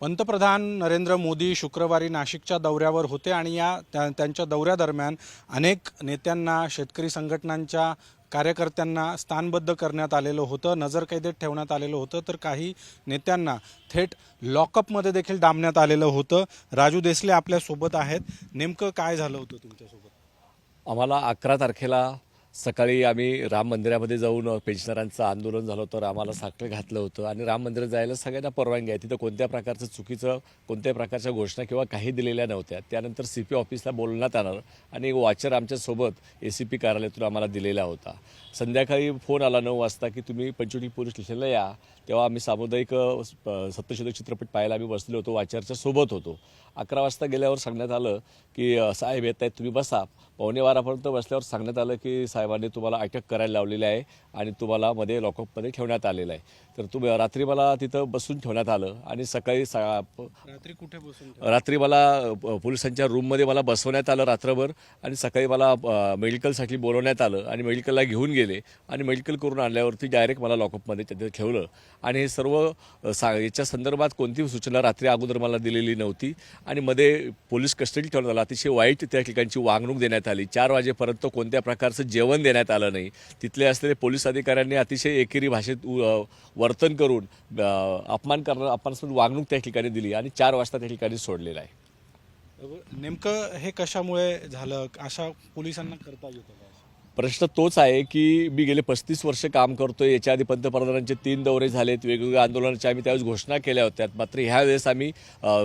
पंतप्रधान नरेंद्र मोदी शुक्रवारी नाशिकच्या दौऱ्यावर होते आणि या त्या- त्यांच्या दौऱ्यादरम्यान अनेक नेत्यांना शेतकरी संघटनांच्या कार्यकर्त्यांना स्थानबद्ध करण्यात आलेलं होतं नजरकैदेत ठेवण्यात आलेलं होतं. तर काही नेत्यांना थेट लॉकअपमध्ये देखील डांबण्यात आलेलं होतं. राजू देसले आपल्यासोबत आहेत. नेमकं काय झालं होतं तुमच्यासोबत? आम्हाला अकरा तारखेला सकाळी आम्ही राम मंदिरामध्ये जाऊन पेन्शनरांचं आंदोलन झालं होतं आम्हाला साखर घातलं होतं आणि राम मंदिरात जायला सगळ्यांना परवानगी आहे. तिथं कोणत्या प्रकारचं चुकीचं कोणत्याही प्रकारच्या घोषणा किंवा काही दिलेल्या नव्हत्या त्यानंतर सी पी ऑफिसला बोलण्यात येणार आणि वाचर वॉचर आमच्यासोबत ए सी पी कार्यालयातून आम्हाला दिलेला होता. संध्याकाळी फोन आला नऊ वाजता की तुम्ही पंचवटी पोलीस स्टेशनला या. तेव्हा आम्ही सामुदायिक सत्यशोधक चित्रपट पाहायला आम्ही बसलो होतो वाचरच्या सोबत होतो. अकरा वाजता गेल्यावर सांगण्यात आलं की साहेब येत आहेत तुम्ही बसा. पावणे बारापर्यंत बसल्यावर सांगण्यात आलं की साहेबांनी तुम्हाला अटक करायला लावलेली आहे आणि तुम्हाला मध्ये लॉकअपमध्ये ठेवण्यात आलेलं आहे. तर तुम्ही रात्री मला तिथं बसून ठेवण्यात आलं आणि सकाळी सा रात्री कुठे बसून रात्री मला पोलिसांच्या रूममध्ये मला बसवण्यात आलं रात्रभर आणि सकाळी मला मेडिकलसाठी बोलवण्यात आलं आणि मेडिकलला घेऊन गेले आणि मेडिकल करून आणल्यावरती डायरेक्ट मला लॉकअपमध्ये तिथे ठेवलं. आणि हे सर्व सा याच्या संदर्भात कोणतीही सूचना रात्री अगोदर मला दिलेली नव्हती आणि मध्ये पोलीस कस्टडी ठेवण्यात आला. अतिशय वाईट त्या ठिकाणची वागणूक देण्यात आली. चार वाजेपर्यंत कोणत्या प्रकारचं जेवण देण्यात आलं नाही. तिथले असलेले पोलीस अधिकाऱ्यांनी अतिशय एकेरी भाषेत वर्तन करून अपमान करणं अपमानास्पद वागणूक त्या ठिकाणी दिली आणि चार वाजता त्या ठिकाणी सोडलेलं आहे. नेमकं हे कशामुळे झालं? अशा पोलिसांना करता येतं प्रश्न तोच आहे की मी गेले पस्तीस वर्ष काम करतोय याच्या आधी पंतप्रधानांचे तीन दौरे झालेत वेगवेगळ्या आंदोलनाच्या आम्ही त्यावेळेस घोषणा केल्या होत्या. मात्र ह्यावेळेस आम्ही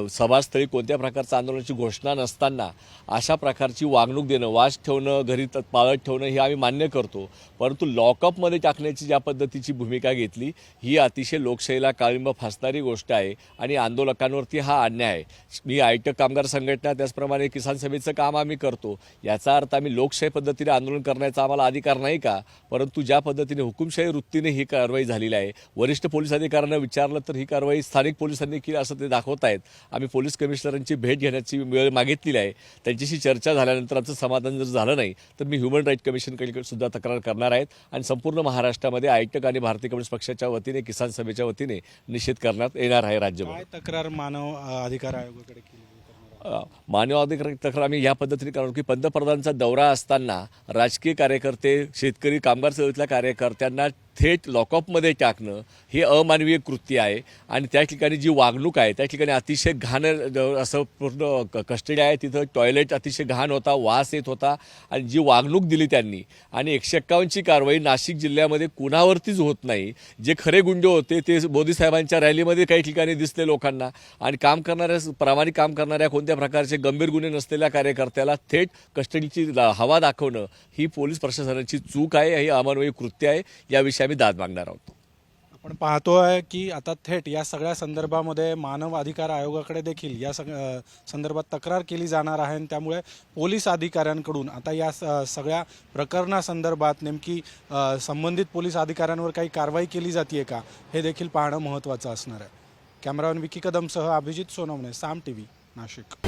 सभास्थळी कोणत्या प्रकारच्या आंदोलनाची घोषणा नसताना अशा प्रकारची वागणूक देणं वास ठेवणं घरी पाळत ठेवणं हे आम्ही मान्य करतो. परंतु लॉकअपमध्ये टाकण्याची ज्या पद्धतीची भूमिका घेतली ही अतिशय लोकशाहीला काळिंब फासणारी गोष्ट आहे आणि आंदोलकांवरती हा अन्याय आहे. मी आयटक कामगार संघटना त्याचप्रमाणे किसान सभेचं काम आम्ही करतो. याचा अर्थ आम्ही लोकशाही पद्धतीने आंदोलन करण्याचा आम्हाला अधिकार नाही का? परंतु ज्या पद्धतीने हुकुमशाही वृत्तीने ही कारवाई झालेली आहे वरिष्ठ पोलीस अधिकाऱ्यांना विचारलं तर ही कारवाई स्थानिक पोलिसांनी केली असं ते दाखवत आहेत. आम्ही पोलीस कमिशनरांची भेट घेण्याची वेळ मागितलेली आहे. त्यांच्याशी चर्चा झाल्यानंतर आमचं समाधान जर झालं नाही तर मी ह्युमन राईट कमिशनकडे सुद्धा तक्रार करणार आहेत आणि संपूर्ण महाराष्ट्रामध्ये आयटक आणि भारतीय कम्युनिस्ट पक्षाच्या वतीने किसान सभेच्या वतीने निषेध करण्यात येणार आहे राज्यभर. तक्रार मानव अधिकार आयोगाकडे केली? मानवाधिकार तक्रार आम्ही या पद्धतीने करतो की पंतप्रधानांचा दौरा असताना राजकीय कार्यकर्ते शेतकरी कामगार चळवळीतल्या कार्यकर्त्यांना थेट लॉकअपमध्ये टाकणं हे अमानवीय कृत्य आहे. आणि त्या ठिकाणी जी वागणूक आहे त्या ठिकाणी अतिशय घाण असं पूर्ण कस्टडी आहे. तिथं टॉयलेट अतिशय घाण होता वास येत होता. आणि जी वागणूक दिली त्यांनी आणि एकशे एक्कावन्नची कारवाई नाशिक जिल्ह्यामध्ये कुणावरतीच होत नाही. जे खरे गुंड होते ते मोदीसाहेबांच्या रॅलीमध्ये काही ठिकाणी दिसले लोकांना. आणि काम करणाऱ्या प्रामाणिक काम करणाऱ्या कोणत्या प्रकारचे गंभीर गुन्हे नसलेल्या कार्यकर्त्याला थेट कस्टडीची हवा दाखवणं ही पोलीस प्रशासनाची चूक आहे ही अमानवीय कृत्य आहे. याविषयी आम्ही दाद मागणार आहोत. आपण पाहतोय की आता थेट या सगळ्या संदर्भामध्ये मानव अधिकार आयोगाकडे देखील या सग संदर्भात तक्रार केली जाणार आहे आणि त्यामुळे पोलीस अधिकाऱ्यांकडून आता या स- सगळ्या प्रकरणासंदर्भात नेमकी संबंधित पोलीस अधिकाऱ्यांवर काही कारवाई केली जाते का हे देखील पाहणं महत्त्वाचं असणार आहे. कॅमेरामॅन विकी कदमसह अभिजित सोनवणे साम टी व्ही नाशिक.